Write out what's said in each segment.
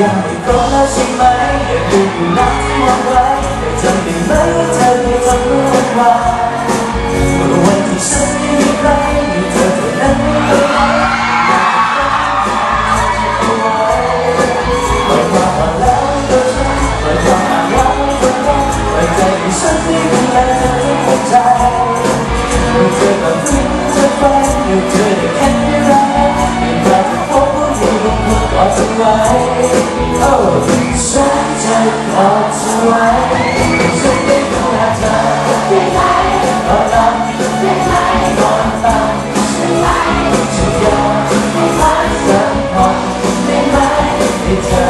Yeah, you promise me, yeah. เมื่อเธอแบบนี้จะไปเมื่เธอได้แค่ไรักเมื่อเราจะพบว่ามีลมพัดกอดเธอไว้โอ้ฉันจะกอดเธอไว้ฉันได้ดูแลเธอได้ไหมนอนหลับได้ไหมนอนตาได้ไหมฉันอยากได้ไหมสักพักได้ไหมให้เธอ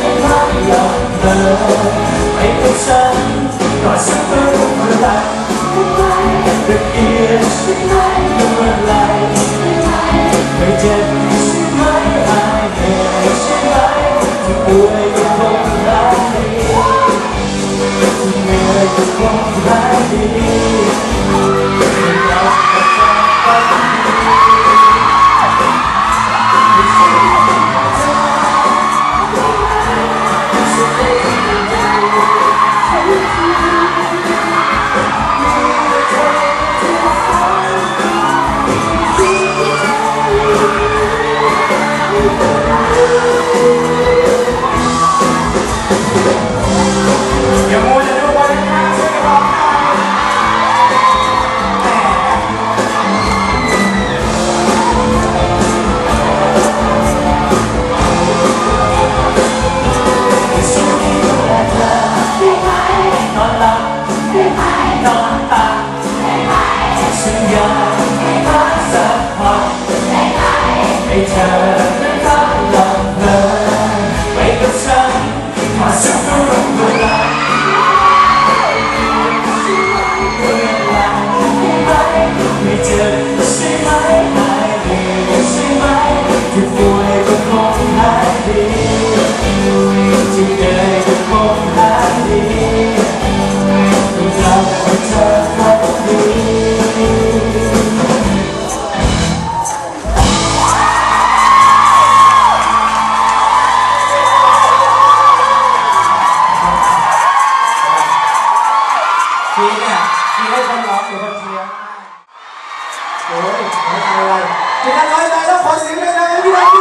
ได้ไหมยอมเธอ ที่ การน้อยใจแล้วขอเสียงเลยนะพี่น้องพี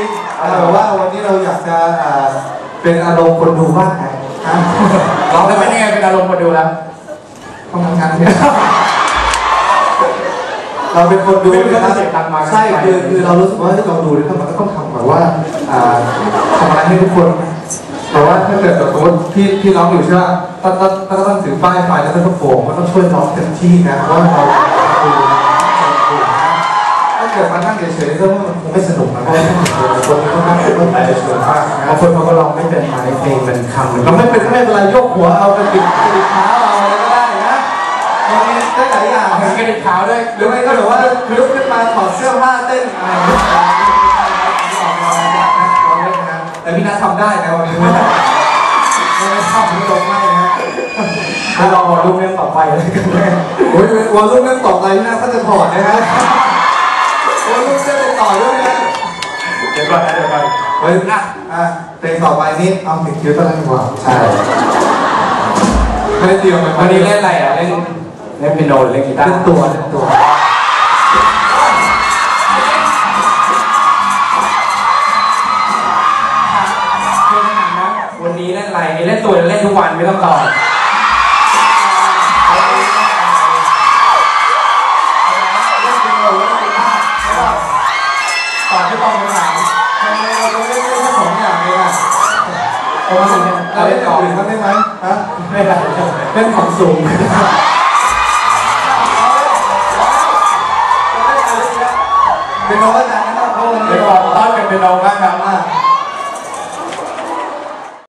่แต่ว่าวันนี้เราอยากจะเป็นอารมณ์คนดูบ้างไงฮะร้องแล้วเป็นยังไงเป็นอารมณ์คนดูแล้วต้องทำงานเนี่ยเราเป็นคนดูนะครับใช่คือคือเรารู้สึกว่าที่เราดูเนี่ยมันก็ต้องทำแบบว่าทำอะไรให้ทุกคนแต่ว่าถ้าเกิดสมมติพี่พี่ร้องอยู่ใช่ไหมต้องต้องต้องต้ง ป้ายไฟแล้วต้องโป่งมันต้องช่วยร้องเต็มที่นะเพราะว่าเราดูถ้าเกิดมานั่งเฉยๆก็มันคงไม่สนุกนะเพราะว่าคนก็นั่งเป็นคนเฉยๆมากนะบางคนเขาก็ร้องไม่เป็นมาในเพลงมันคำมันเราไม่เป็นก็ไม่เป็นไรยกหัวเอากระดิกกระดิกเท้าเอาอะไรก็ได้นะมันมีได้หลายอย่างเหมือนนะกระดิกเท้าด้วยหรือไม่ก็แบบว่าลุกขึ้นมาถอดเสื้อผ้าเต้นอะไรอย่างเงี้ยแต่พี่นัททำได้นะวันนี้ไม่ได้ไม่ทำไม่ลงไม่นะ ถ้าเรารอรูปเรื่องต่อไปเลยกันแน่โอ้ยวอลลุ่มเรื่องต่อไปพี่นัทก็จะถอดนะฮะวอลลุ่มเส้นไปต่อด้วยนะเดี๋ยวก่อนนะเดี๋ยวก่อนเฮ้ยอะอะเพลงต่อไปนี่เอาเพลงคิวต้นดีกว่าใช่ไม่ได้เตรียมมาวันนี้เล่นอะไรอะเล่นเล่นเปียโนหรือเล่นกีตาร์เล่นตัวเล่นตัวเล่นหนังนะวันนี้เล่นอะไรเล่นตัวเล่นทุกวันไม่ต้องตอบ เราะว่าสิ่งนี้เราเล่นต่อออื่นบ้างได้ไหมฮะไม่ได้เล่นของสูงเป็นน้ตอาจารย์นะครับเพราะวันนี้เดี๋ยวก่อนต้อนกันเป็นเราบ้างครับ